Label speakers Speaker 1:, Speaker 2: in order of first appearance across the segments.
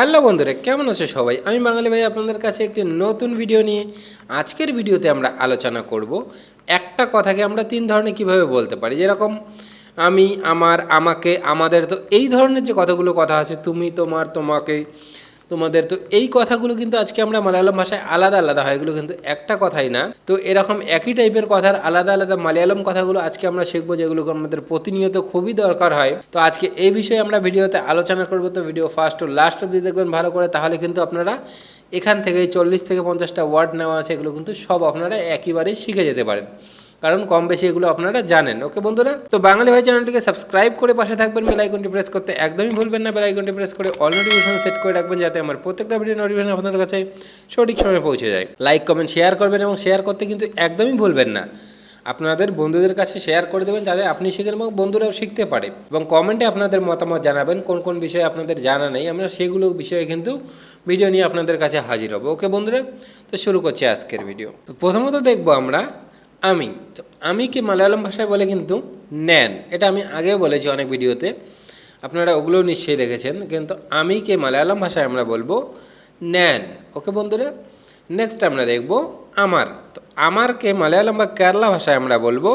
Speaker 1: Hello বন্ধুরা, কেমন আছে সবাই? আমি বাঙালি ভাই আপনাদের কাছে একটি নতুন ভিডিও নিয়ে আজকের ভিডিওতে আমরা আলোচনা করব। একটা কথাকে আমরা তিন ধরনের কীভাবে বলতে পারি? যেরকম আমি, আমার, আমাকে, আমাদের, তো এই ধরনের যে কথাগুলো কথা আছে, তুমি, তোমার, তোমাকে তোমাদের, তো এই কথাগুলো কিন্তু আজকে আমরা মালায়ালাম ভাষায় আলাদা আলাদা হয়, এগুলো কিন্তু একটা কথাই না। তো এরকম একই টাইপের কথার আলাদা আলাদা মালায়ালাম কথাগুলো আজকে আমরা শিখব, যেগুলো আমাদের প্রতিনিয়ত খুবই দরকার হয়। তো আজকে এই বিষয়ে আমরা ভিডিওতে আলোচনা করব, তো ভিডিও ফার্স্ট ও লাস্ট অব্দি দেখবেন ভালো করে, তাহলে কিন্তু আপনারা এখান থেকে চল্লিশ থেকে পঞ্চাশটা ওয়ার্ড নেওয়া আছে, এগুলো কিন্তু সব আপনারা একইবারেই শিখে যেতে পারেন। কারণ কম বেশি এগুলো আপনারা জানেন। ওকে বন্ধুরা? তো বাঙালি ভাই চ্যানেলটিকে সাবস্ক্রাইব করে পাশে থাকবেন, বেল আইকনটি প্রেস করতে একদমই ভুলবেন না। বেল আইকনটি প্রেস করে অল নোটিফিকেশন সেট করে রাখবেন যাতে আমার প্রত্যেকটা ভিডিও নোটিফিকেশন আপনাদের কাছে সঠিক সময়ে পৌঁছে যায়। লাইক, কমেন্ট, শেয়ার করবেন এবং শেয়ার করতে কিন্তু একদমই ভুলবেন না। আপনাদের বন্ধুদের কাছে শেয়ার করে দেবেন যাতে আপনি শিখেন এবং বন্ধুরাও শিখতে পারে। এবং কমেন্টে আপনাদের মতামত জানাবেন, কোন কোন বিষয়ে আপনাদের জানা নেই। আমরা সেগুলো বিষয়ে কিন্তু ভিডিও নিয়ে আপনাদের কাছে হাজির হব। ওকে বন্ধুরা? তো শুরু করছি আজকের ভিডিও। তো প্রথমত দেখব আমরা আমি। তো আমিকে মালায়ালাম ভাষায় বলে কিন্তু নেন। এটা আমি আগেও বলেছি অনেক ভিডিওতে। আপনারা ওগুলোও নিশ্চয়ই দেখেছেন। কিন্তু আমিকে মালায়ালাম ভাষায় আমরা বলব নেন। ওকে বন্ধুরা নেক্সট আমরা দেখব আমার। তো আমারকে মালায়ালাম বা কেরালা ভাষায় আমরা বলব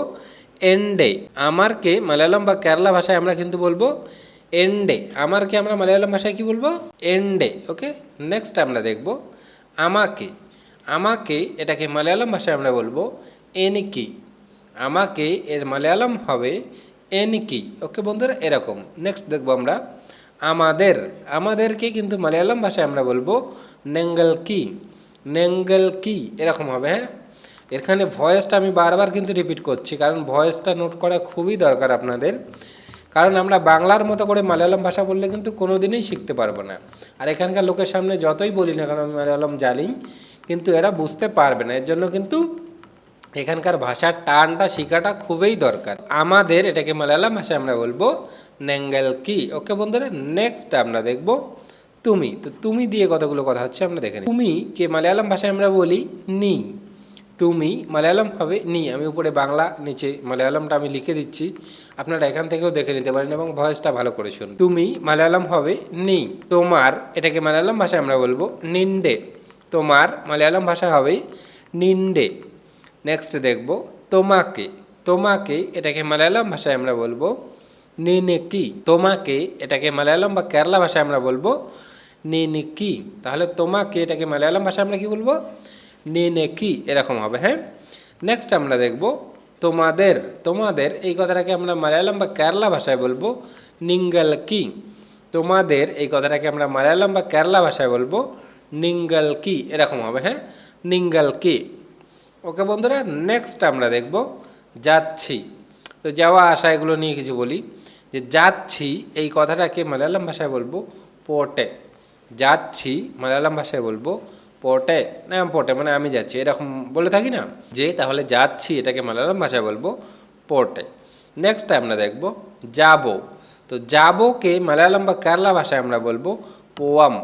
Speaker 1: এন্ডে। আমারকে মালায়ালাম বা কেরালা ভাষায় আমরা কিন্তু বলব এন্ডে। আমারকে আমরা মালায়ালাম ভাষায় কি বলব? এন্ডে। ওকে নেক্সট আমরা দেখব আমাকে। আমাকে এটাকে মালায়ালাম ভাষায় আমরা বলব এনিকি। আমাকে এর মালায়ালাম হবে এনিকি। ওকে বন্ধুরা, এরকম। নেক্সট দেখব আমরা। আমাদের। আমাদেরকে কিন্তু মালায়ালাম ভাষায় আমরা বলব নেঙ্গল কি নেঙ্গল কি এরকম হবে হ্যাঁ? এখানে ভয়েসটা আমি বারবার কিন্তু রিপিট করছি, কারণ ভয়েসটা নোট করা খুবই দরকার আপনাদের। কারণ আমরা বাংলার মতো করে মালায়ালাম ভাষা বললে কিন্তু কোনো দিনই শিখতে পারব না। আর এখানকার লোকের সামনে যতই বলি না কারণ আমি মালায়ালাম জানি, কিন্তু এরা বুঝতে পারবে না। এর জন্য কিন্তু এখানকার ভাষার টানটা, শেখাটা খুবই দরকার। আমাদের এটাকে মালায়ালাম ভাষায় আমরা বলব নেঙ্গেল কি। ওকে বন্ধুরা নেক্সট আমরা দেখব তুমি। তো তুমি দিয়ে কতগুলো কথা হচ্ছে আমরা দেখে তুমি কে মালায়ালাম ভাষায় আমরা বলি? নি। তুমি মালায়ালাম হবে নি। আমি উপরে বাংলা, নিচে মালায়ালামটা আমি লিখে দিচ্ছি। আপনারা এখান থেকেও দেখে নিতে পারেন এবং ভয়েসটা ভালো করে শুনুন। তুমি মালায়ালাম হবে নি। তোমার এটাকে মালায়ালাম ভাষায় আমরা বলব নিন্ডে। তোমার মালায়ালাম ভাষা হবে নিন্ডে। নেক্সট দেখব তোমাকে। তোমাকে এটাকে মালায়ালাম ভাষায় আমরা বলব নিনেকি। তোমাকে এটাকে মালায়ালাম বা কেরালা ভাষায় আমরা বলব নিনিকি। তাহলে তোমাকে এটাকে মালায়ালাম ভাষায় আমরা কি বলব? নিনেকি, এরকম হবে হ্যাঁ? নেক্সট আমরা দেখব তোমাদের। তোমাদের, এই কথাটাকে আমরা মালায়ালাম বা কেরালা ভাষায় বলব নিঙ্গল কি তোমাদের, এই কথাটাকে আমরা মালায়ালাম বা কেরালা ভাষায় বলব নিঙ্গল কি এরকম হবে হ্যাঁ? নিঙ্গল কি ওকে বন্ধুরা নেক্সট আমরা দেখব যাচ্ছি। তো যাওয়া আসা এগুলো নিয়ে কিছু বলি। যে যাচ্ছি, এই কথাটাকে মালায়ালাম ভাষায় বলব পটে। যাচ্ছি, মালায়ালাম ভাষায় বলব পটে। না, পটে মানে আমি যাচ্ছি, এরকম বলে থাকি না? যে তাহলে যাচ্ছি, এটাকে মালায়ালাম ভাষায় বলব পটে। নেক্সট আমরা দেখব যাব। তো যাবোকে মালায়ালাম বা কেরালা ভাষায় আমরা বলব পোয়াম।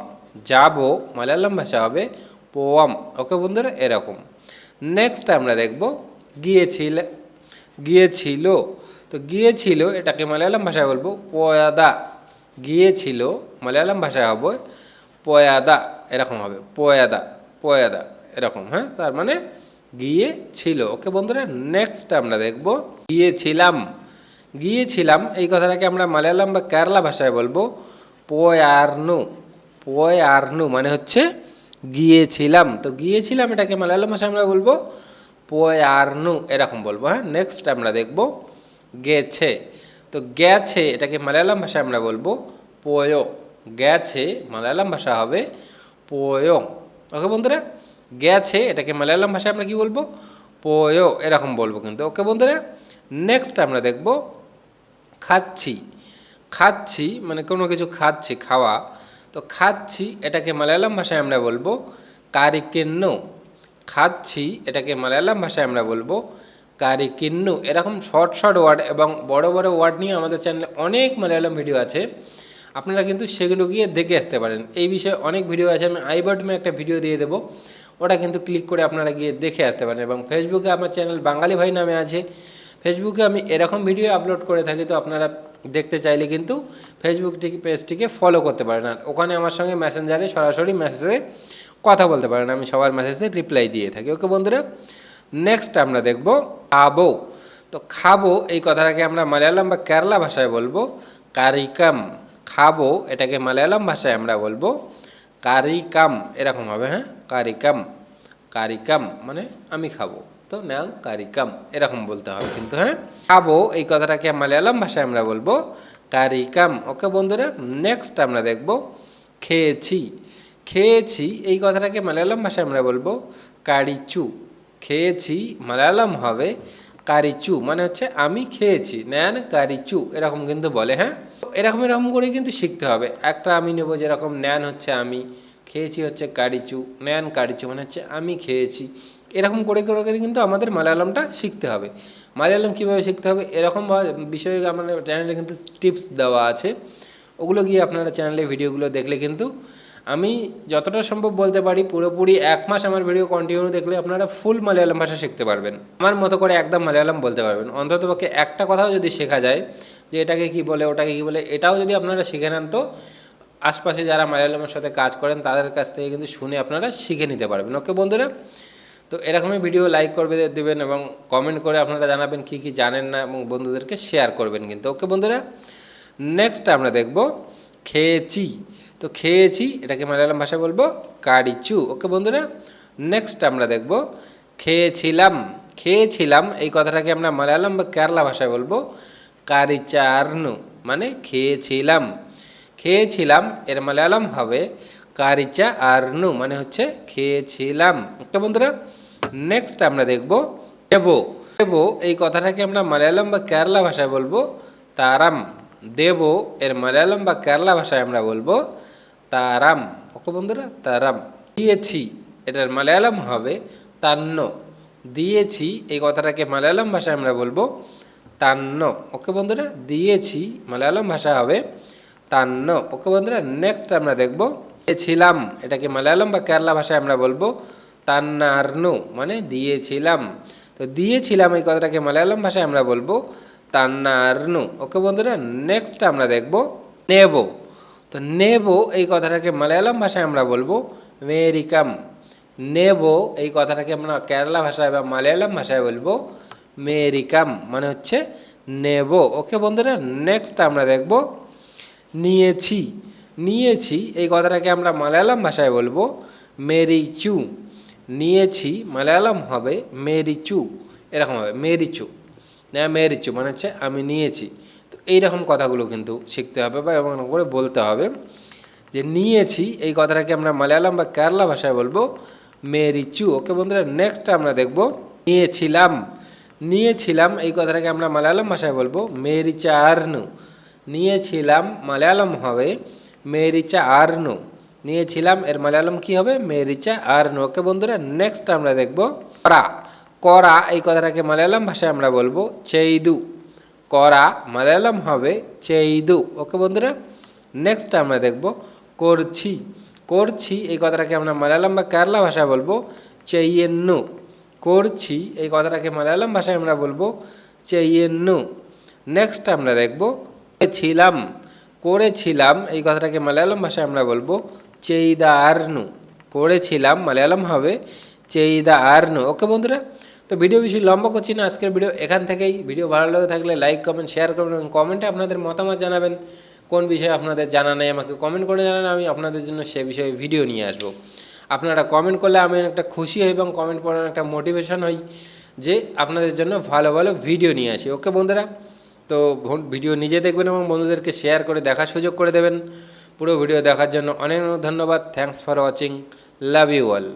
Speaker 1: যাব, মালায়ালাম ভাষা হবে পোয়াম। ওকে বন্ধুরা, এরকম। নেক্সট আমরা দেখব গিয়েছিল গিয়েছিল। তো গিয়েছিল এটাকে মালায়ালাম ভাষায় বলব পয়াদা। গিয়েছিল মালায়ালাম ভাষায় হবে পয়াদা, এরকম হবে, পয়াদা পয়াদা, এরকম হ্যাঁ? তার মানে গিয়েছিল। ওকে বন্ধুরা নেক্সট আমরা দেখব গিয়েছিলাম। গিয়েছিলাম, এই কথাটাকে আমরা মালায়ালাম বা কেরালা ভাষায় বলব পয়ারনু পয়ারনু মানে হচ্ছে গিয়েছিলাম। তো গিয়েছিলাম এটাকে মালায়ালাম ভাষায় আমরা বলব পয়ারনু, এরকম বলব হ্যাঁ? নেক্সট আমরা দেখব গেছে। তো গেছে এটাকে মালায়ালাম ভাষায় আমরা বলব পয়ো। গেছে মালায়ালাম ভাষা হবে পয়ো। ওকে বন্ধুরা? গেছে এটাকে মালায়ালাম ভাষায় আমরা কি বলব? পয়ো, এরকম বলব কিন্তু। ওকে বন্ধুরা? নেক্সট আমরা দেখব খাচ্ছি। খাচ্ছি মানে কোনো কিছু খাচ্ছি, খাওয়া। তো খাচ্ছি, এটাকে মালায়ালাম ভাষায় আমরা বলব কারিকেন্নু। খাচ্ছি, এটাকে মালায়ালাম ভাষায় আমরা বলব কারিকিন্নু। এরকম শর্ট শর্ট ওয়ার্ড এবং বড় বড় ওয়ার্ড নিয়ে আমাদের চ্যানেলে অনেক মালায়ালাম ভিডিও আছে। আপনারা কিন্তু সেগুলো গিয়ে দেখে আসতে পারেন। এই বিষয়ে অনেক ভিডিও আছে, আমি আই বাটমে একটা ভিডিও দিয়ে দেবো। ওটা কিন্তু ক্লিক করে আপনারা গিয়ে দেখে আসতে পারেন। এবং ফেসবুকে আমার চ্যানেল বাঙালি ভাই নামে আছে। ফেসবুকে আমি এরকম ভিডিও আপলোড করে থাকি তো আপনারা দেখতে চাইলে কিন্তু ফেসবুক পেজটিকে ফলো করতে পারেন। আর ওখানে আমার সঙ্গে মেসেঞ্জারে সরাসরি মেসেজে কথা বলতে পারেন। আমি সবার মেসেজে রিপ্লাই দিয়ে থাকি। ওকে বন্ধুরা নেক্সট আমরা দেখব খাব। তো খাব, এই কথাটাকে আমরা মালায়ালাম বা কেরালা ভাষায় বলব কারিকাম। খাব, এটাকে মালায়ালাম ভাষায় আমরা বলব কারিকাম। এরকম হবে হ্যাঁ? কারিকাম কারিকাম মানে আমি খাব। ন্যাং কারিকাম এরকম বলতে হবে কিন্তু হ্যাঁ? খাব এই কথাটাকে মালায়ালাম ভাষায় আমরা বলব কারিকাম ওকে বন্ধুরা নেক্সট আমরা দেখব খেয়েছি। খেয়েছি, এই কথাটাকে মালায়ালাম ভাষায় আমরা বলব কারিচু। খেয়েছি, মালায়ালাম হবে কারিচু মানে হচ্ছে আমি খেয়েছি ন্যান কারিচু, এরকম কিন্তু বলে হ্যাঁ? এরকম এরকম করে কিন্তু শিখতে হবে। একটা আমি নেব যেরকম ন্যান হচ্ছে আমি। খেয়েছি হচ্ছে কারিচু, ম্যান কারিচু মানে হচ্ছে আমি খেয়েছি। এরকম করে করে করে কিন্তু আমাদের মালায়ালামটা শিখতে হবে। মালায়ালাম কীভাবে শিখতে হবে? এরকম বিষয়ে আমাদের চ্যানেলে কিন্তু টিপস দেওয়া আছে। ওগুলো গিয়ে আপনারা চ্যানেলে ভিডিওগুলো দেখলে কিন্তু আমি যতটা সম্ভব বলতে পারি, পুরোপুরি এক মাস আমার ভিডিও কন্টিনিউ দেখলে আপনারা ফুল মালয়ালম ভাষা শিখতে পারবেন। আমার মতো করে একদম মালয়ালম বলতে পারবেন। অন্ততপক্ষে একটা কথাও যদি শেখা যায়, যে এটাকে কি বলে, ওটাকে কি বলে, এটাও যদি আপনারা শিখে নেন তো আশপাশে যারা মালয়ালমের সাথে কাজ করেন, তাদের কাছ থেকে কিন্তু শুনে আপনারা শিখে নিতে পারবেন। ওকে বন্ধুরা, তো এরকমই ভিডিও লাইক করবে, দেবেন এবং কমেন্ট করে আপনারা জানাবেন কি কি জানেন না এবং বন্ধুদেরকে শেয়ার করবেন কিন্তু। ওকে বন্ধুরা নেক্সট আমরা দেখব খেয়েছি। তো খেয়েছি, এটাকে মালায়ালাম ভাষায় বলব কারিচু। ওকে বন্ধুরা নেক্সট আমরা দেখব খেয়েছিলাম। খেয়েছিলাম, এই কথাটাকে আমরা মালায়ালাম বা কেরালা ভাষায় বলব কারিচার্নু মানে খেয়েছিলাম। খেয়েছিলাম, এর মালায়ালাম হবে কারিচা আর্নু মানে হচ্ছে খেয়েছিলাম। ওকে বন্ধুরা নেক্সট আমরা দেখব দেবো। দেবো, এই কথাটাকে আমরা মালায়ালাম বা কেরালা ভাষায় বলব তারাম। দেব, এর মালায়ালাম বা কেরালা ভাষায় আমরা বলব তারাম। ওকে বন্ধুরা, তারাম। দিয়েছি, এটার মালায়ালাম হবে তান্ন। দিয়েছি, এই কথাটাকে মালায়ালাম ভাষায় আমরা বলব তান্ন। ওকে বন্ধুরা, দিয়েছি, মালায়ালাম ভাষা হবে তান্ন। ওকে বন্ধুরা নেক্সট আমরা দেখব ছিলাম এটাকে মালায়ালাম বা কেরালা ভাষায় আমরা বলব, তান্নার্নু মানে দিয়েছিলাম। তো দিয়েছিলাম এই কথাটাকে মালায়ালাম ভাষায় আমরা বলব, তান্নার্নু। ওকে বন্ধুরা নেক্সট আমরা দেখব, নেব। তো নেব এই কথাটাকে মালায়ালাম ভাষায় আমরা বলব, মেরিকাম। নেব এই কথাটাকে আমরা কেরালা ভাষায় বা মালায়ালাম ভাষায় বলব, মেরিকাম মানে হচ্ছে নেব। ওকে বন্ধুরা নেক্সট আমরা দেখব নিয়েছি। নিয়েছি, এই কথাটাকে আমরা মালায়ালাম ভাষায় বলব মেরিচু নিয়েছি, মালায়ালাম হবে মেরিচু এরকম হবে মেরিচু না মেরিচু মানে হচ্ছে আমি নিয়েছি। তো এইরকম কথাগুলো কিন্তু শিখতে হবে বা এমন করে বলতে হবে যে নিয়েছি, এই কথাটাকে আমরা মালায়ালাম বা কেরালা ভাষায় বলব মেরিচু ওকে বন্ধুরা নেক্সট আমরা দেখব, নিয়েছিলাম। নিয়েছিলাম, এই কথাটাকে আমরা মালায়ালাম ভাষায় বলব মেরিচা আর্নু নিয়েছিলাম মালায়ালাম হবে, মেরিচা আর্নু নিয়েছিলাম, এর মালায়ালাম কি হবে? মেরিচা আর্নু ওকে বন্ধুরা নেক্সট আমরা দেখব করা। করা, এই কথাটাকে মালায়ালাম ভাষায় আমরা বলব চেইদু। করা, মালায়ালাম হবে চেইদু। ওকে বন্ধুরা নেক্সট আমরা দেখব করছি। করছি, এই কথাটাকে আমরা মালায়ালাম বা কেরালা ভাষায় বলব চেইয়েন্নু। করছি, এই কথাটাকে মালায়ালাম ভাষায় আমরা বলব চেইয়েন্নু। নেক্সট আমরা দেখব ছিলাম করেছিলাম, এই কথাটাকে মালায়ালাম ভাষায় আমরা বলব চেইদা আর্নু করেছিলাম, মালায়ালাম হবে চেইদা আর্নু ওকে বন্ধুরা, তো ভিডিও বেশি লম্বা করছি না, আজকের ভিডিও এখান থেকেই। ভিডিও ভালো লাগে থাকলে লাইক, কমেন্ট, শেয়ার করবেন এবং কমেন্টে আপনাদের মতামত জানাবেন। কোন বিষয়ে আপনাদের জানা নেই, আমাকে কমেন্ট করে জানান, আমি আপনাদের জন্য সে বিষয়ে ভিডিও নিয়ে আসব। আপনারা কমেন্ট করলে আমি একটা খুশি হই এবং কমেন্ট পড়ার একটা মোটিভেশন হই যে আপনাদের জন্য ভালো ভালো ভিডিও নিয়ে আসি। ওকে বন্ধুরা তো ভিডিও নিজে দেখবেন এবং বন্ধুদেরকে শেয়ার করে দেখার সুযোগ করে দেবেন। পুরো ভিডিও দেখার জন্য অনেক অনেক ধন্যবাদ। Thanks for watching love you all